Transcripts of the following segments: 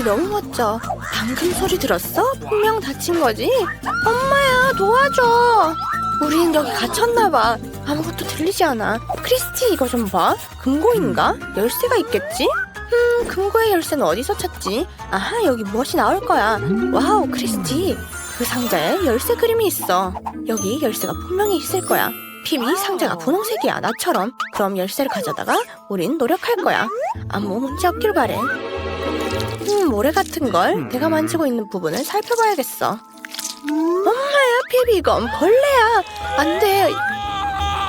여기 너무 멋져. 방금 소리 들었어? 분명 다친 거지? 엄마야 도와줘. 우린 여기 갇혔나봐. 아무것도 들리지 않아. 크리스티 이거 좀 봐. 금고인가? 열쇠가 있겠지? 음, 금고의 열쇠는 어디서 찾지? 아하, 여기 무엇이 나올 거야. 와우, 크리스티. 그 상자에 열쇠 그림이 있어. 여기 열쇠가 분명히 있을 거야. 피비 상자가 분홍색이야, 나처럼. 그럼 열쇠를 가져다가 우린 노력할 거야. 아무 문제 없길 바래. 음, 모래 같은 걸 내가 만지고 있는 부분을 살펴봐야겠어. 엄마야, 피비 이건 벌레야. 안 돼.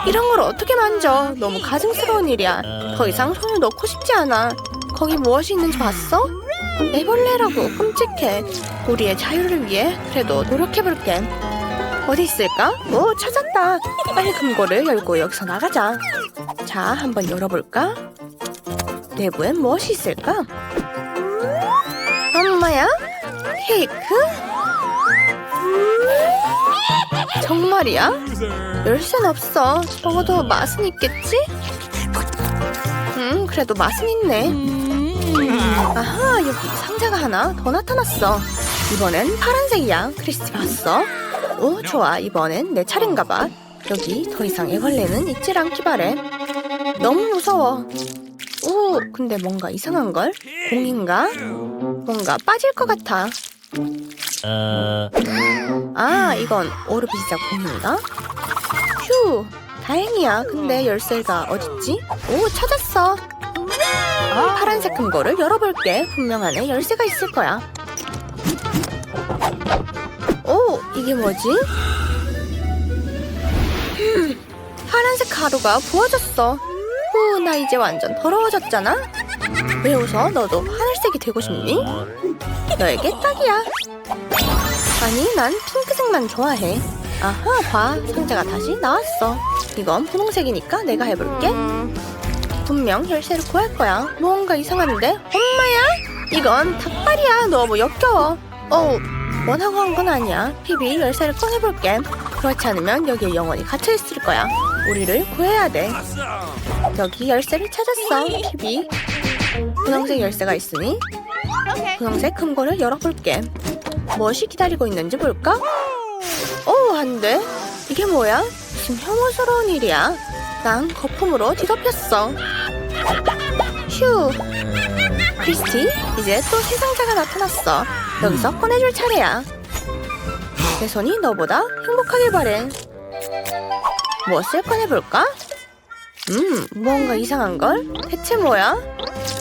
이런 걸 어떻게 만져? 너무 가증스러운 일이야. 더 이상 손을 넣고 싶지 않아. 거기 무엇이 있는지 봤어? 애벌레라고 끔찍해. 우리의 자유를 위해 그래도 노력해볼게. 어디 있을까? 오, 찾았다. 빨리 금고를 열고 여기서 나가자. 자, 한번 열어볼까? 내부엔 무엇이 있을까? 엄마야? 케이크? 정말이야? 열쇠는 없어. 적어도 맛은 있겠지? 음, 그래도 맛은 있네. 아하, 여기 상자가 하나 더 나타났어. 이번엔 파란색이야. 크리스티 봤어? 오, 좋아. 이번엔 내 차례인가 봐. 여기 더 이상 애벌레는 있질 않기 바래. 너무 무서워. 오, 근데 뭔가 이상한걸? 공인가? 뭔가 빠질 것 같아. 어, 아, 이건 오르비자 공인가? 휴, 다행이야. 근데 열쇠가 어딨지? 오, 찾았어. 파란색 금고를 열어볼게. 분명 안에 열쇠가 있을 거야. 오, 이게 뭐지? 음, 파란색 가루가 부어졌어. 후, 나 이제 완전 더러워졌잖아? 왜 웃어? 너도 하늘색이 되고 싶니? 너에게 딱이야. 아니, 난 핑크색만 좋아해. 아하, 봐. 상자가 다시 나왔어. 이건 분홍색이니까 내가 해볼게. 분명 열쇠를 구할 거야. 뭔가 이상한데? 엄마야? 이건 닭발이야. 너무 역겨워. 어우, 원하고 한 건 아니야. 피비 열쇠를 꺼내볼게. 그렇지 않으면 여기에 영원히 갇혀있을 거야. 우리를 구해야 돼. 여기 열쇠를 찾았어. 피비. 분홍색 열쇠가 있으니 분홍색 금고를 열어볼게. 무엇이 기다리고 있는지 볼까? 오, 안 돼. 이게 뭐야? 지금 혐오스러운 일이야. 난 거품으로 뒤덮였어. 휴. 크리스티, 이제 또 새 상자가 나타났어. 여기서 꺼내줄 차례야. 내 손이 너보다 행복하길 바래. 무엇을 꺼내볼까? 음, 뭔가 이상한걸? 대체 뭐야?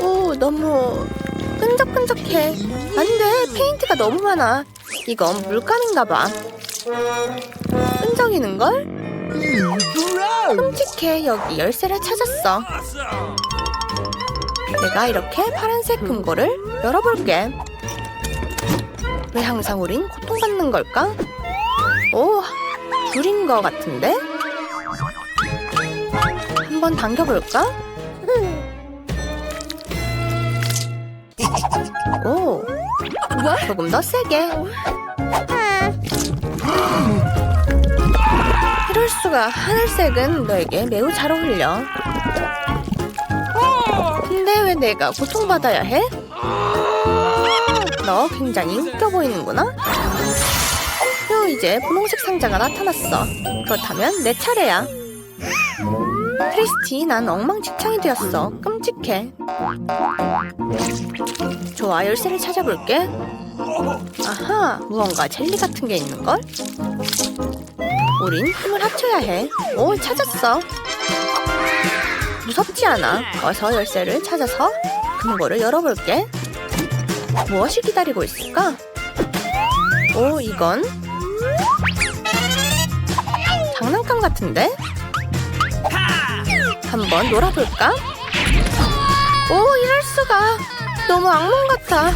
오, 너무 끈적끈적해. 안 돼, 페인트가 너무 많아. 이건 물감인가 봐. 끈적이는걸? 끔찍해, 여기 열쇠를 찾았어. 내가 이렇게 파란색 금고를 열어볼게. 왜 항상 우린 고통받는 걸까? 오, 불인 것 같은데? 한번 당겨볼까? 오, 조금 더 세게. 이럴 수가 하늘색은 너에게 매우 잘 어울려. 근데 왜 내가 고통받아야 해? 너 굉장히 웃겨 보이는구나. 휴, 이제 분홍색 상자가 나타났어. 그렇다면 내 차례야. 크리스티, 난 엉망진창이 되었어. 끔찍해. 좋아, 열쇠를 찾아볼게. 아하, 무언가 젤리 같은 게 있는걸? 우린 힘을 합쳐야 해. 오, 찾았어. 무섭지 않아. 어서 열쇠를 찾아서 금고를 열어볼게. 무엇이 기다리고 있을까? 오, 이건 장난감 같은데? 한번 놀아볼까? 오, 이럴 수가. 너무 악몽 같아.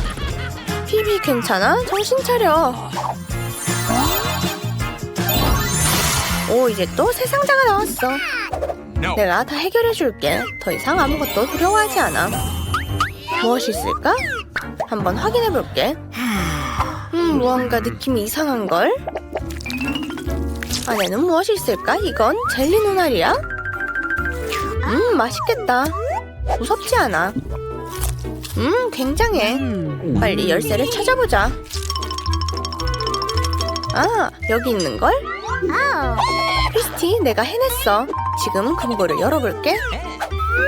피비 괜찮아? 정신 차려. 오, 이제 또 새 상자가 나왔어. 내가 다 해결해 줄게. 더 이상 아무것도 두려워하지 않아. 무엇이 있을까? 한번 확인해 볼게. 음, 무언가 느낌이 이상한 걸. 안에는 무엇이 있을까? 이건 젤리 눈알이야? 음, 맛있겠다. 무섭지 않아. 음, 굉장해. 빨리 열쇠를 찾아보자. 아, 여기 있는걸? 크리스티, 내가 해냈어. 지금 금고를 열어볼게.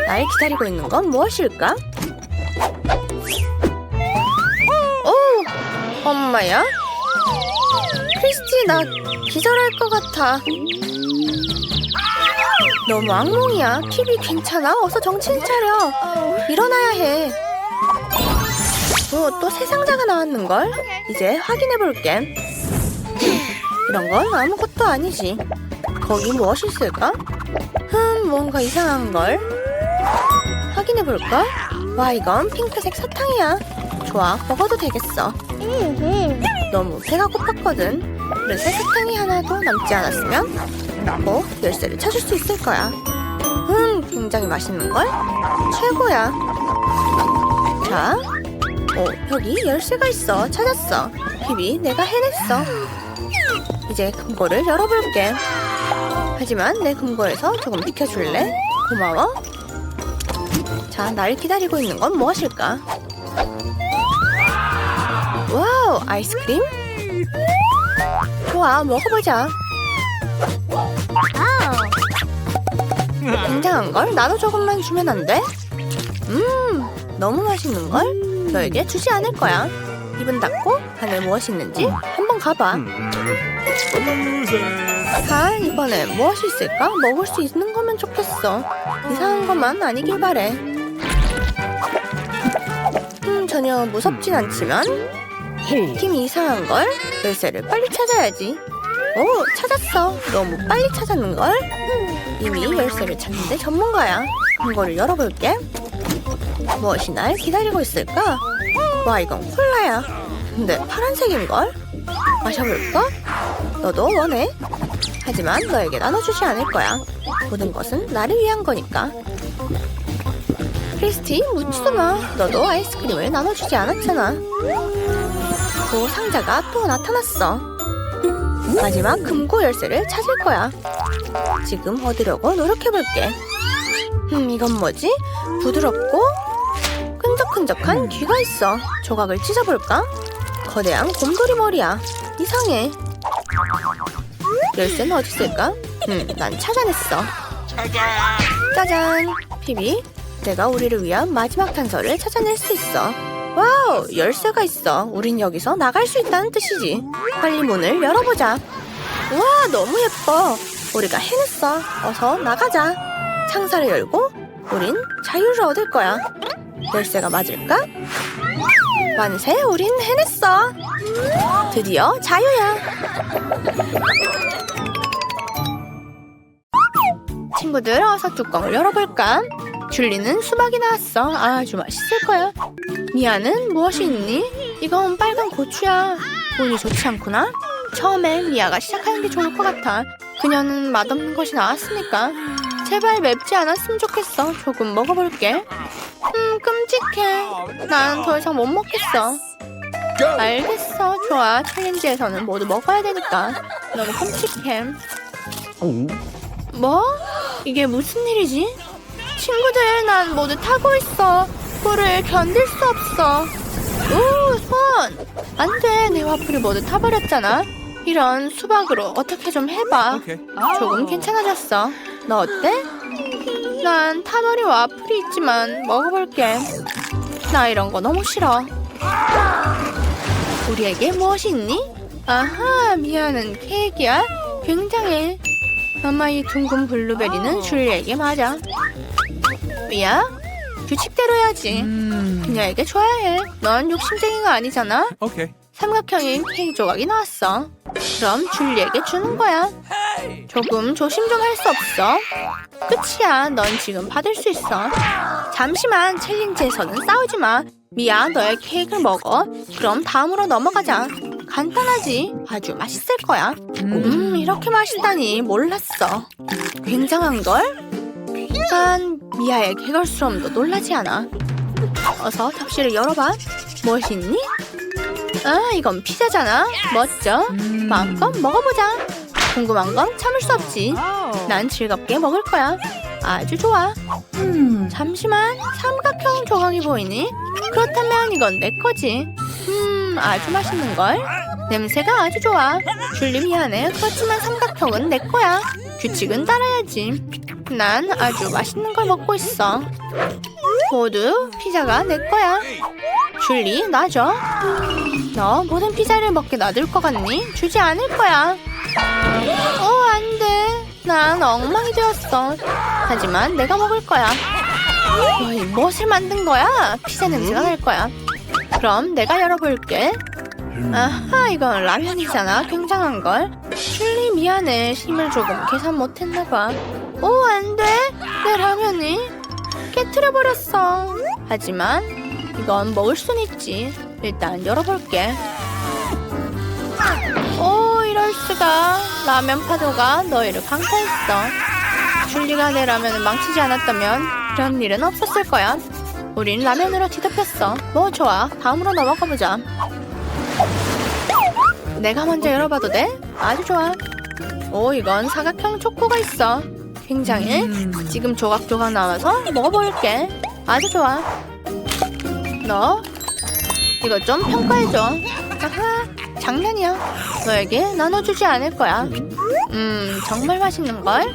날 기다리고 있는 건 무엇일까? 오, 엄마야? 크리스티, 나 기절할 것 같아. 너무 악몽이야. TV 괜찮아? 어서 정신 차려. 일어나야 해. 어, 또새 상자가 나왔는걸? 이제 확인해볼게. 이런 건 아무것도 아니지. 거기 무엇이 있을까? 흠, 뭔가 이상한걸? 확인해볼까? 와, 이건 핑크색 사탕이야. 좋아, 먹어도 되겠어. 너무 배가 고팠거든. 그래서 사탕이 하나도 남지 않았으면 어? 열쇠를 찾을 수 있을 거야. 음, 굉장히 맛있는 걸? 최고야. 자, 어, 여기 열쇠가 있어. 찾았어. 비비, 내가 해냈어. 이제 금고를 열어볼게. 하지만 내 금고에서 조금 비켜줄래? 고마워. 자, 날 기다리고 있는 건 무엇일까? 와우, 아이스크림? 좋아, 먹어보자. 굉장한 걸 나도 조금만 주면 안 돼? 음, 너무 맛있는 걸 너에게 주지 않을 거야. 입은 닫고 안에 무엇이 있는지 한번 가봐. 자, 이번에 무엇이 있을까? 먹을 수 있는 거면 좋겠어. 이상한 것만 아니길 바래. 음, 전혀 무섭진 않지만 느낌이 이상한 걸 열쇠를 빨리 찾아야지. 오, 찾았어. 너무 빨리 찾았는 걸. 이미 열쇠를 찾는데 전문가야. 이거를 열어볼게. 무엇이 날 기다리고 있을까? 와, 이건 콜라야. 근데 파란색인 걸? 마셔볼까? 너도 원해? 하지만 너에게 나눠주지 않을 거야. 모든 것은 나를 위한 거니까. 크리스티, 묻지도 마. 너도 아이스크림을 나눠주지 않았잖아. 그 상자가 또 나타났어. 마지막 금고 열쇠를 찾을 거야. 지금 얻으려고 노력해볼게. 음, 이건 뭐지? 부드럽고 끈적끈적한 귀가 있어. 조각을 찢어볼까? 거대한 곰돌이 머리야. 이상해. 열쇠는 어디 있을까? 음, 난 찾아냈어. 짜잔! 피비, 내가 우리를 위한 마지막 단서를 찾아낼 수 있어. 와우! 열쇠가 있어. 우린 여기서 나갈 수 있다는 뜻이지. 빨리 문을 열어보자. 와, 너무 예뻐. 우리가 해냈어. 어서 나가자. 창사를 열고 우린 자유를 얻을 거야. 열쇠가 맞을까? 만세, 우린 해냈어. 드디어 자유야. 친구들, 어서 뚜껑을 열어볼까? 줄리는 수박이 나왔어. 아주 맛있을 거야. 미아는 무엇이 있니? 이건 빨간 고추야. 운이 좋지 않구나. 처음엔 미아가 시작하는 게 좋을 것 같아. 그녀는 맛없는 것이 나왔으니까. 제발 맵지 않았으면 좋겠어. 조금 먹어볼게. 음, 끔찍해. 난 더 이상 못 먹겠어. 알겠어. 좋아. 챌린지에서는 모두 먹어야 되니까. 너무 끔찍해. 뭐? 이게 무슨 일이지? 친구들, 난 모두 타고 있어. 불을 견딜 수 없어. 오, 손! 안 돼. 내 와플을 모두 타버렸잖아. 이런 수박으로 어떻게 좀 해봐. 조금 괜찮아졌어. 너 어때? 난 타버린 와플이 있지만 먹어볼게. 나 이런 거 너무 싫어. 우리에게 무엇이 있니? 아하, 미아는 케이크야? 굉장해. 아마 이 둥근 블루베리는 줄리에게 맞아. 미아, 규칙대로 해야지. 그녀에게 줘야 해. 넌 욕심쟁이가 아니잖아. Okay. 삼각형인 케이크 조각이 나왔어. 그럼 줄리에게 주는 거야. 조금 조심 좀 할 수 없어. 끝이야. 넌 지금 받을 수 있어. 잠시만 챌린지에서는 싸우지 마. 미야, 너의 케이크를 먹어. 그럼 다음으로 넘어가자. 간단하지. 아주 맛있을 거야. 음, 이렇게 맛있다니 몰랐어. 굉장한 걸? 난 미아의 개걸스러움도 놀라지 않아. 어서 접시를 열어봐. 무엇이 있니? 아, 이건 피자잖아. 멋져. 마음껏 먹어보자. 궁금한 건 참을 수 없지. 난 즐겁게 먹을 거야. 아주 좋아. 음, 잠시만. 삼각형 조각이 보이니? 그렇다면 이건 내 거지. 음, 아주 맛있는 걸. 냄새가 아주 좋아. 줄리 미안해. 그렇지만 삼각형은 내 거야. 규칙은 따라야지. 난 아주 맛있는 걸 먹고 있어. 모두 피자가 내 거야. 줄리, 놔줘. 너 모든 피자를 먹게 놔둘 것 같니? 주지 않을 거야. 어, 안 돼. 난 엉망이 되었어. 하지만 내가 먹을 거야. 너희 무엇을 만든 거야? 피자 냄새가 날 거야. 그럼 내가 열어볼게. 아하, 이건 라면이잖아. 굉장한 걸. 줄리 미안해. 힘을 조금 계산 못했나 봐. 오, 안 돼. 내 라면이 깨트려 버렸어. 하지만 이건 먹을 순 있지. 일단 열어볼게. 오, 이럴 수가. 라면 파도가 너희를 강타했어. 줄리가 내 라면을 망치지 않았다면 이런 일은 없었을 거야. 우린 라면으로 뒤덮였어. 뭐 좋아. 다음으로 넘어가 보자. 내가 먼저 열어봐도 돼? 아주 좋아. 오, 이건 사각형 초코가 있어. 굉장해. 지금 조각조각 나와서 먹어볼게. 아주 좋아. 너 이거 좀 평가해줘. 아하, 장난이야. 너에게 나눠주지 않을 거야. 음, 정말 맛있는 걸.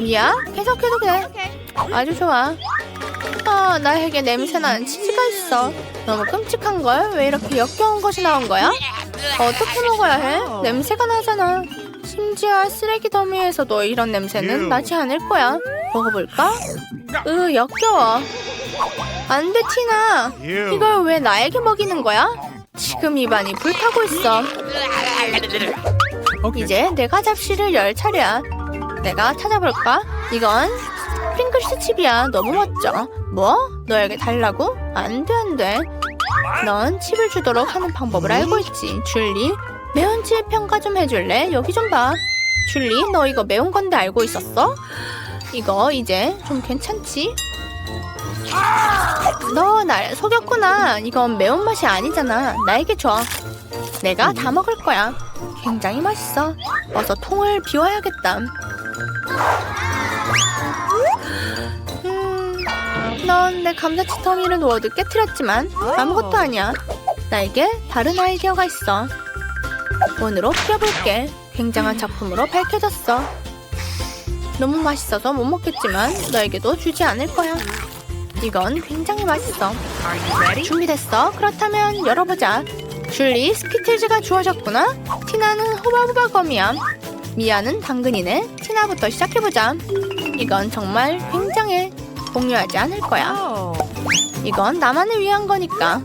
미야, 계속해도 돼. 아주 좋아. 아, 나에게 냄새 나는 치즈가 있어. 너무 끔찍한 걸. 왜 이렇게 역겨운 것이 나온 거야? 어떻게 먹어야 해? 냄새가 나잖아. 심지어 쓰레기 더미에서도 이런 냄새는 나지 않을 거야. 먹어볼까? 으, 역겨워. 안 돼, 티나. 이걸 왜 나에게 먹이는 거야? 지금 입안이 불타고 있어. 이제 내가 잡시를 열 차례야. 내가 찾아볼까? 이건 핑클스 칩이야. 너무 멋져. 뭐? 너에게 달라고? 안 돼, 안 돼. 넌 칩을 주도록 하는 방법을 알고 있지. 줄리, 매운 칩 평가 좀 해줄래? 여기 좀 봐. 줄리, 너 이거 매운 건데 알고 있었어? 이거 이제 좀 괜찮지? 너 날 속였구나. 이건 매운맛이 아니잖아. 나에게 줘. 내가 다 먹을 거야. 굉장히 맛있어. 어서 통을 비워야겠다. 넌 내 감자칩 더미를 모두 깨뜨렸지만 아무것도 아니야. 나에게 다른 아이디어가 있어. 오늘로 피워볼게. 굉장한 작품으로 밝혀졌어. 너무 맛있어서 못 먹겠지만 너에게도 주지 않을 거야. 이건 굉장히 맛있어. 준비됐어? 그렇다면 열어보자. 줄리 스키틀즈가 주어졌구나. 티나는 호바호바 검이야. 미아는 당근이네. 티나부터 시작해보자. 이건 정말 굉장해. 공유하지 않을 거야. 이건 나만을 위한 거니까.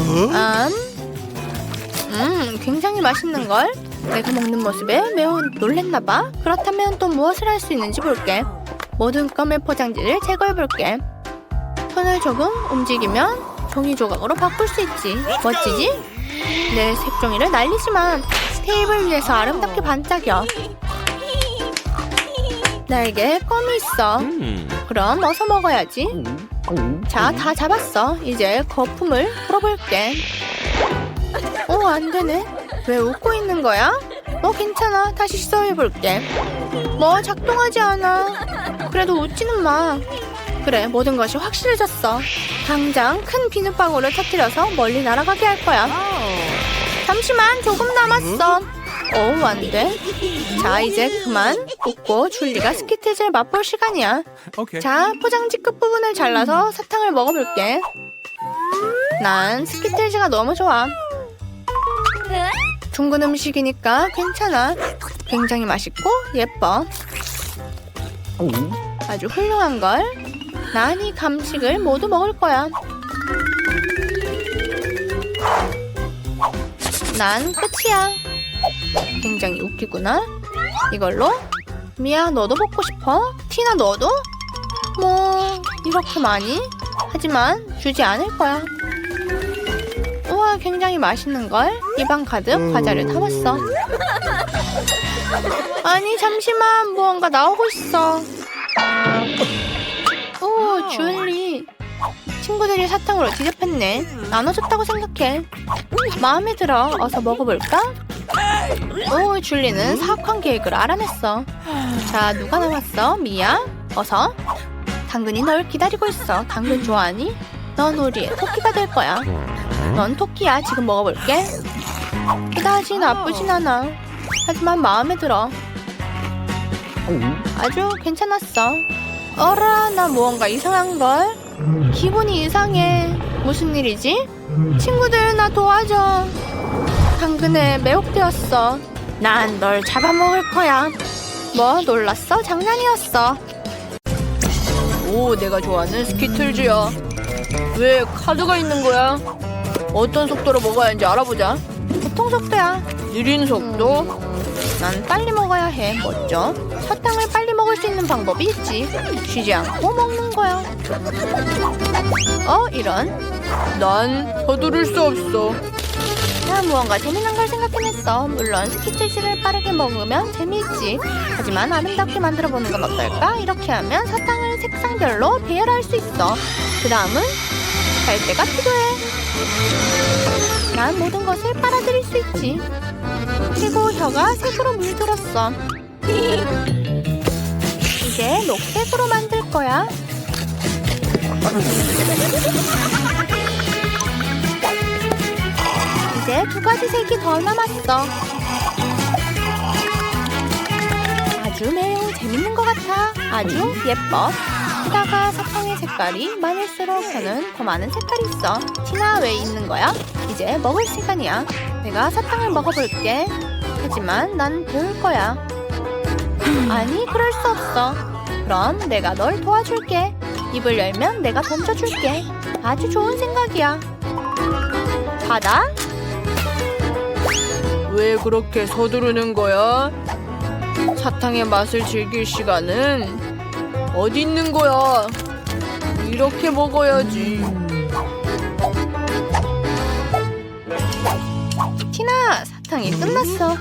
음, 음, 굉장히 맛있는 걸. 내가 먹는 모습에 매우 놀랬나 봐. 그렇다면 또 무엇을 할 수 있는지 볼게. 모든 껌의 포장지를 제거해 볼게. 손을 조금 움직이면 종이 조각으로 바꿀 수 있지. 멋지지? 내 색종이를 날리지만 테이블 위에서 아름답게 반짝여. 나에게 껌이 있어. 그럼 어서 먹어야지. 자, 다 잡았어. 이제 거품을 풀어볼게. 어, 안 되네. 왜 웃고 있는 거야? 어, 괜찮아. 다시 시도해볼게. 뭐, 작동하지 않아. 그래도 웃지는 마. 그래, 모든 것이 확실해졌어. 당장 큰 비눗방울을 터뜨려서 멀리 날아가게 할 거야. 잠시만, 조금 남았어. 오, 안 돼. 자, 이제 그만 웃고 줄리가 스키트즈를 맛볼 시간이야. Okay. 자, 포장지 끝 부분을 잘라서 사탕을 먹어볼게. 난 스키틀즈가 너무 좋아. 둥근 음식이니까 괜찮아. 굉장히 맛있고 예뻐. 아주 훌륭한 걸. 난 이 감식을 모두 먹을 거야. 난 끝이야. 굉장히 웃기구나. 이걸로 미야 너도 먹고 싶어? 티나 너도? 뭐 이렇게 많이? 하지만 주지 않을 거야. 우와 굉장히 맛있는 걸. 입안 가득 과자를 담았어. 아니 잠시만 무언가 나오고 있어. 오 줄리 친구들이 사탕으로 뒤집혔네. 나눠줬다고 생각해. 마음에 들어. 어서 먹어볼까? 오, 줄리는 사악한 계획을 알아냈어. 자, 누가 남았어? 미야? 어서. 당근이 널 기다리고 있어. 당근 좋아하니? 넌 우리의 토끼가 될 거야. 넌 토끼야. 지금 먹어볼게. 그다지 나쁘진 않아. 하지만 마음에 들어. 아주 괜찮았어. 어라, 나 무언가 이상한걸? 기분이 이상해. 무슨 일이지? 친구들, 나 도와줘. 당근에 매혹되었어. 난 널 잡아먹을 거야. 뭐, 놀랐어? 장난이었어. 오, 내가 좋아하는 스키틀즈야. 왜 카드가 있는 거야? 어떤 속도로 먹어야 하는지 알아보자. 보통 속도야. 느린 속도? 난 빨리 먹어야 해. 멋져. 사탕을 빨리 먹을 수 있는 방법이 있지. 쉬지 않고 먹는 거야. 어, 이런. 난 서두를 수 없어. 나 무언가 재미난 걸 생각해냈어. 물론 스키트즈를 빠르게 먹으면 재미있지. 하지만 아름답게 만들어 보는 건 어떨까? 이렇게 하면 사탕을 색상별로 배열할 수 있어. 그 다음은 갈대가 필요해. 난 모든 것을 빨아들일 수 있지. 그리고 혀가 색으로 물들었어. 이제 녹색으로 만들 거야. 이제 두 가지 색이 더 남았어. 아주 매우 재밌는 것 같아. 아주 예뻐. 게다가 사탕의 색깔이 많을수록 저는 더 많은 색깔이 있어. 티나 왜 있는 거야? 이제 먹을 시간이야. 내가 사탕을 먹어볼게. 하지만 난 배울 거야. 아니, 그럴 수 없어. 그럼 내가 널 도와줄게. 입을 열면 내가 던져줄게. 아주 좋은 생각이야. 받아. 왜 그렇게 서두르는 거야? 사탕의 맛을 즐길 시간은 어디 있는 거야? 이렇게 먹어야지. 티나, 사탕이 끝났어.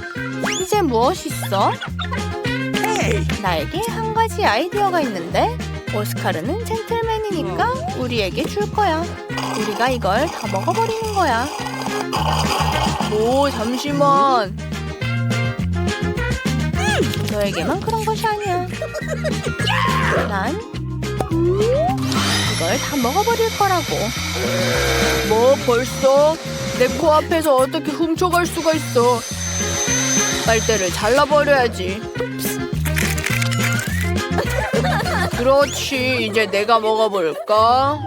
이제 무엇이 있어? 나에게 한 가지 아이디어가 있는데 오스카르는 젠틀맨이니까 우리에게 줄 거야. 우리가 이걸 다 먹어버리는 거야. 오, 잠시만. 너에게만 그런 것이 아니야. 난 이걸 다 먹어버릴 거라고. 뭐 벌써? 내 코앞에서 어떻게 훔쳐갈 수가 있어? 빨대를 잘라버려야지. 그렇지, 이제 내가 먹어볼까?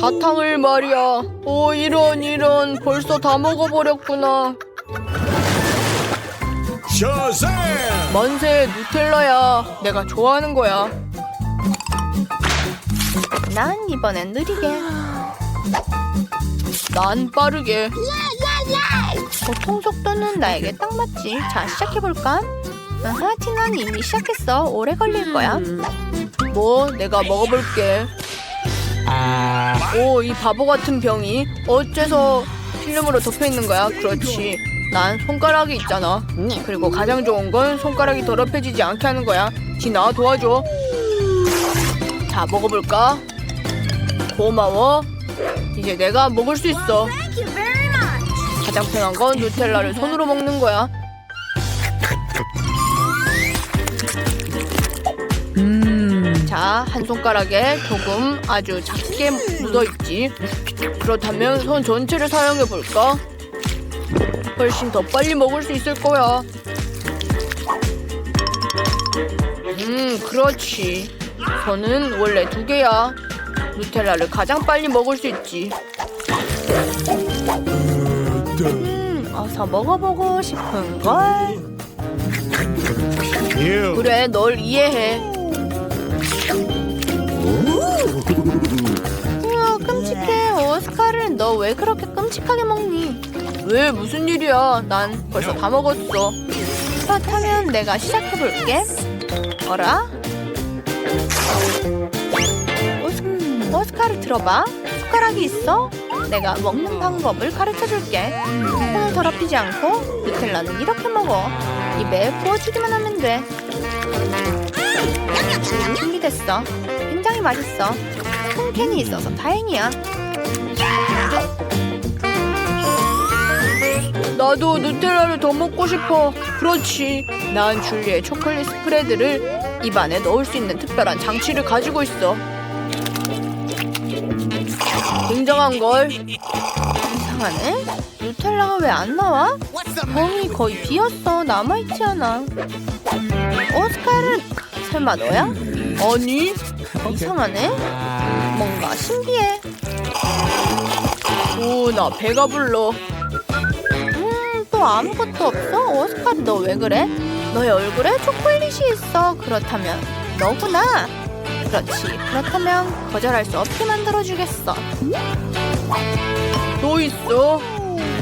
사탕을 말이야. 오, 이런, 이런. 벌써 다 먹어버렸구나. Shazam! 만세, 누텔라야. 내가 좋아하는 거야. 난 이번엔 느리게. 난 빠르게. 보통 속도는 나에게 딱 맞지. 자, 시작해볼까? 아하, 티는 이미 시작했어. 오래 걸릴 거야. 뭐, 내가 먹어볼게. 오, 이 바보 같은 병이 어째서 필름으로 덮여 있는 거야? 그렇지. 난 손가락이 있잖아. 그리고 가장 좋은 건 손가락이 더럽혀지지 않게 하는 거야. 지나 도와줘. 자, 먹어볼까? 고마워. 이제 내가 먹을 수 있어. 가장 편한 건 누텔라를 손으로 먹는 거야. 자, 한 손가락에 조금 아주 작게 묻어있지. 그렇다면 손 전체를 사용해 볼까? 훨씬 더 빨리 먹을 수 있을 거야. 음, 그렇지. 저는 원래 두 개야. 누텔라를 가장 빨리 먹을 수 있지. 음, 어서 먹어보고 싶은 걸. 그래, 널 이해해. 너 왜 그렇게 끔찍하게 먹니? 왜 무슨 일이야? 난 벌써 다 먹었어. 그렇다면 내가 시작해볼게. 어라? 오스, 오스카를 들어봐. 숟가락이 있어? 내가 먹는 방법을 가르쳐줄게. 손을 더럽히지 않고 누텔라는 이렇게 먹어. 입에 부어주기만 하면 돼. 준비됐어. 굉장히 맛있어. 한 캔이 있어서 다행이야. 나도 누텔라를 더 먹고 싶어. 그렇지. 난 줄리의 초콜릿 스프레드를 입안에 넣을 수 있는 특별한 장치를 가지고 있어. 굉장한 걸. 이상하네. 누텔라가 왜 안 나와? 병이 거의 비었어. 남아있지 않아. 오스카르, 설마 너야? 아니. 이상하네. 뭔가 신기해. 오, 나 배가 불러. 음, 또 아무것도 없어? 오스카르, 너 왜 그래? 너의 얼굴에 초콜릿이 있어. 그렇다면 너구나. 그렇지. 그렇다면 거절할 수 없게 만들어주겠어. 또 있어?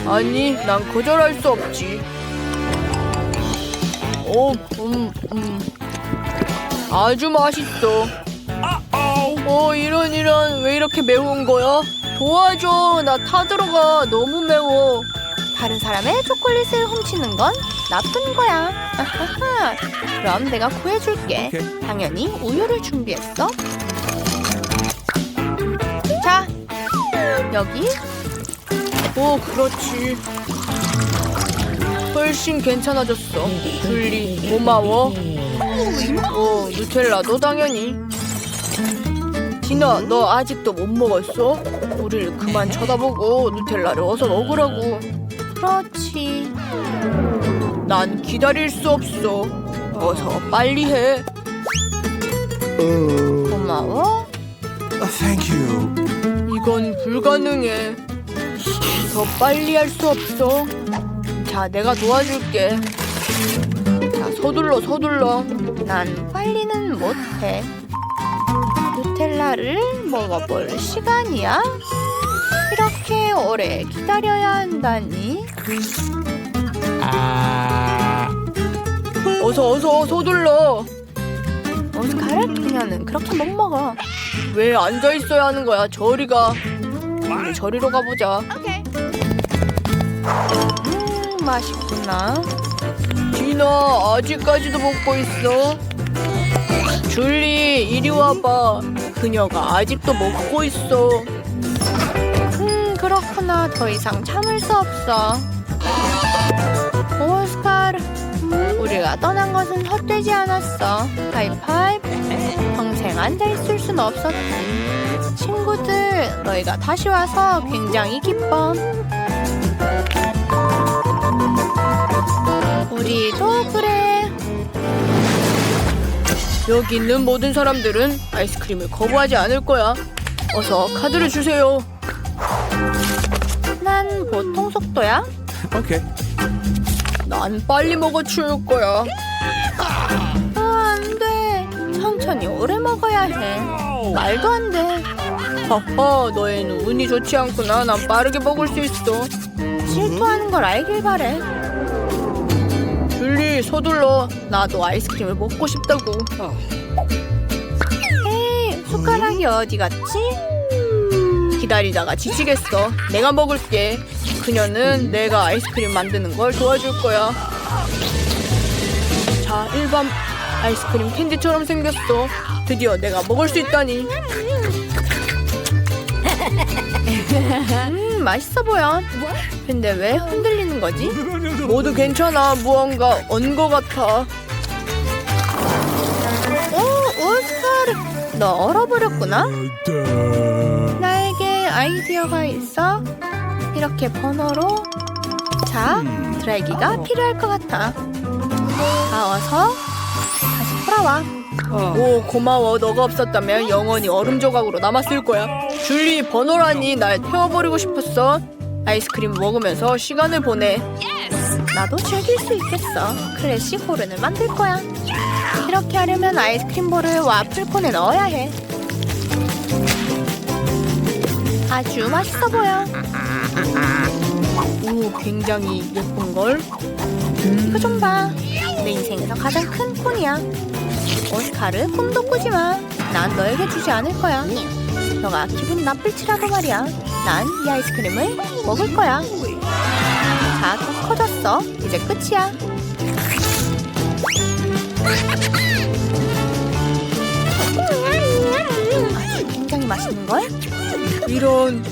아니, 난 거절할 수 없지. 오, 음, 음. 아주 맛있어. 어, 이런, 이런. 왜 이렇게 매운 거야? 도와줘. 나 타들어가. 너무 매워. 다른 사람의 초콜릿을 훔치는 건 나쁜 거야. 아하하. 그럼 내가 구해줄게. 당연히 우유를 준비했어. 자, 여기. 오, 그렇지. 훨씬 괜찮아졌어. 줄리, 고마워. 어, 누텔라도 당연히. 디나, 너 아직도 못 먹었어? 우리를 그만 쳐다보고 누텔라를 어서 먹으라고. 그렇지. 난 기다릴 수 없어. 어서 빨리 해. 고마워. Thank you. 이건 불가능해. 더 빨리 할 수 없어. 자, 내가 도와줄게. 자, 서둘러, 서둘러. 난 빨리는 못해. 누텔라를 먹어볼 시간이야? 이렇게 오래 기다려야 한다니? 어서, 어서, 서둘러. 오스카르 그녀는 그렇게 못 먹어. 왜 앉아 있어야 하는 거야? 저리 가. 우리 저리로 가보자. 음, 맛있구나. 디나 아직까지도 먹고 있어. 줄리 이리 와봐. 그녀가 아직도 먹고 있어. 음 그렇구나. 더 이상 참을 수 없어. 오스카르. 우리가 떠난 것은 헛되지 않았어. 하이파이브. 평생 앉아있을 순 없었지. 친구들, 너희가 다시 와서 굉장히 기뻐. 우리도 그래. 여기 있는 모든 사람들은 아이스크림을 거부하지 않을 거야. 어서 카드를 주세요. 난 보통 속도야. Okay. 난 빨리 먹어 치울 거야. 아, 안 돼. 천천히 오래 먹어야 해. 말도 안 돼. 하하, 너희는 운이 좋지 않구나. 난 빠르게 먹을 수 있어. 질투하는 걸 알길 바래. 줄리, 서둘러. 나도 아이스크림을 먹고 싶다고. 에이, 숟가락이 어디 갔지? 기다리다가 지치겠어. 내가 먹을게. 그녀는 내가 아이스크림 만드는 걸 도와줄 거야. 자, 일반 아이스크림 캔디처럼 생겼어. 드디어 내가 먹을 수 있다니. 음, 맛있어 보여. 근데 왜 흔들리는 거지? 모두 괜찮아. 무언가 언 거 같아. 오, 오스카르. 너 얼어버렸구나? 아이디어가 있어. 이렇게 번호로. 자, 드라이기가 필요할 것 같아. 다 와서 다시 돌아와. 오, 고마워. 너가 없었다면 영원히 얼음 조각으로 남았을 거야. 줄리, 번호라니 날 태워버리고 싶었어. 아이스크림 먹으면서 시간을 보내. 나도 즐길 수 있겠어. 클래식 호른을 만들 거야. 이렇게 하려면 아이스크림 볼을 와플콘에 넣어야 해. 아주 맛있어 보여. 오, 굉장히 예쁜 걸. 이거 좀 봐. 내 인생에서 가장 큰 콘이야. 오스카르 꿈도 꾸지 마. 난 너에게 주지 않을 거야. 너가 기분 나쁠지라도 말이야. 난 이 아이스크림을 먹을 거야. 자, 더 커졌어. 이제 끝이야. 이런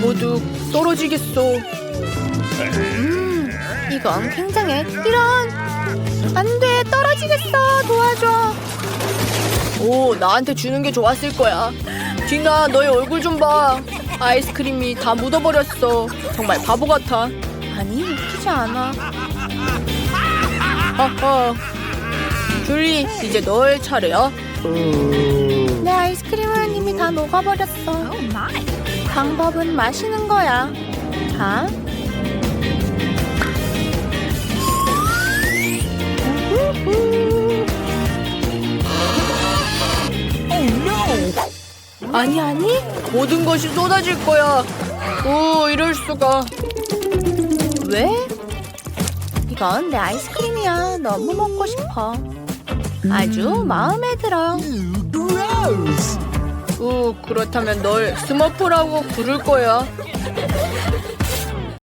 모두 떨어지겠어. 음, 이건 굉장해. 이런 안돼 떨어지겠어. 도와줘. 오 나한테 주는 게 좋았을 거야. 디나 너의 얼굴 좀 봐. 아이스크림이 다 묻어버렸어. 정말 바보 같아. 아니 웃기지 않아. 하하. 줄리 이제 너의 차례야. 내 아이스크림 은 이미 다 녹아버렸어. 방법은 마시는 거야. 자. 아니 아니 모든 것이 쏟아질 거야. 오 이럴 수가. 왜? 이건 내 아이스크림이야. 너무 먹고 싶어. 아주 마음에 들어. 오 그렇다면 널 스머프라고 부를 거야.